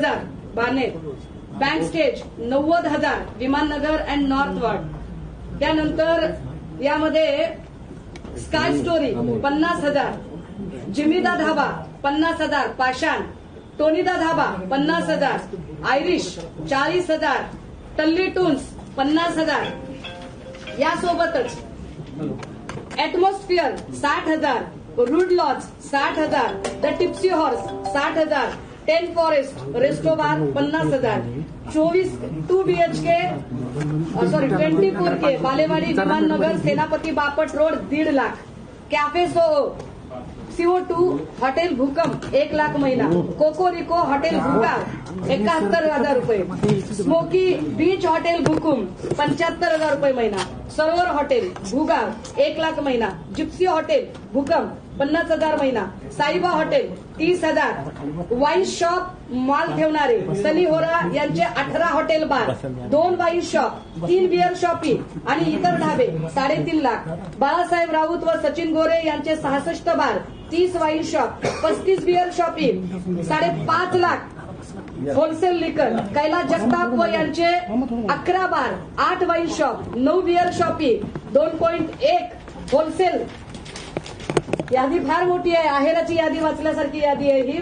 हजार Baner bank stage नव्वद हजार विमाननगर अँड नॉर्थ वार्ड त्यानंतर यामध्ये स्काय स्टोरी पन्नास हजार. जिमिदा धाबा पन्नास हजार. पाषाण. टोनिदा धाबा पन्नास हजार. आयरिश चाळीस हजार. टल्ली टून्स पन्नास हजार. यासोबतच ऍटमॉस्फिअर साठ हजार. रूड लॉज साठ हजार. द टिप्सी हॉर्स साठ हजार. टेन फॉरेस्ट रेस्टोबार पन्नास हजार. चोवीस two BHK sorry twenty four K Balewadi Vimannagar Senapati Bapat road दीड लाख. कॅफे सो सीओ टू हॉटेल भूकंप एक लाख महिना. कोकोरिको हॉटेल भूका एकाहत्तर हजार रुपये. स्मोकी बीच हॉटेल भूकुम पंच्याहत्तर हजार रुपये महिना. सरोवर हॉटेल भूगाव एक लाख महिना. जिप्सी हॉटेल भूकंप पन्नास हजार महिना. साईबा हॉटेल तीस हजार. वाईन शॉप माल ठेवणारे सनी होरा यांचे अठरा हॉटेल बार. दोन वाईन शॉप तीन बिअर शॉपिंग आणि इतर ढाबे साडेतीन लाख. बाळासाहेब राऊत व सचिन गोरे यांचे सहासष्ट बार. तीस वाईन शॉप पस्तीस बिअर शॉपिंग साडेपाच लाख. होलसेल लिकर कैलास जगताप व यांचे अकरा बार आठ वाईन शॉप नऊ बिअर शॉपी दोन पॉईंट एक होलसेल यादी फार मोठी आहे आहेराची यादी वाचल्यासारखी यादी आहे ही.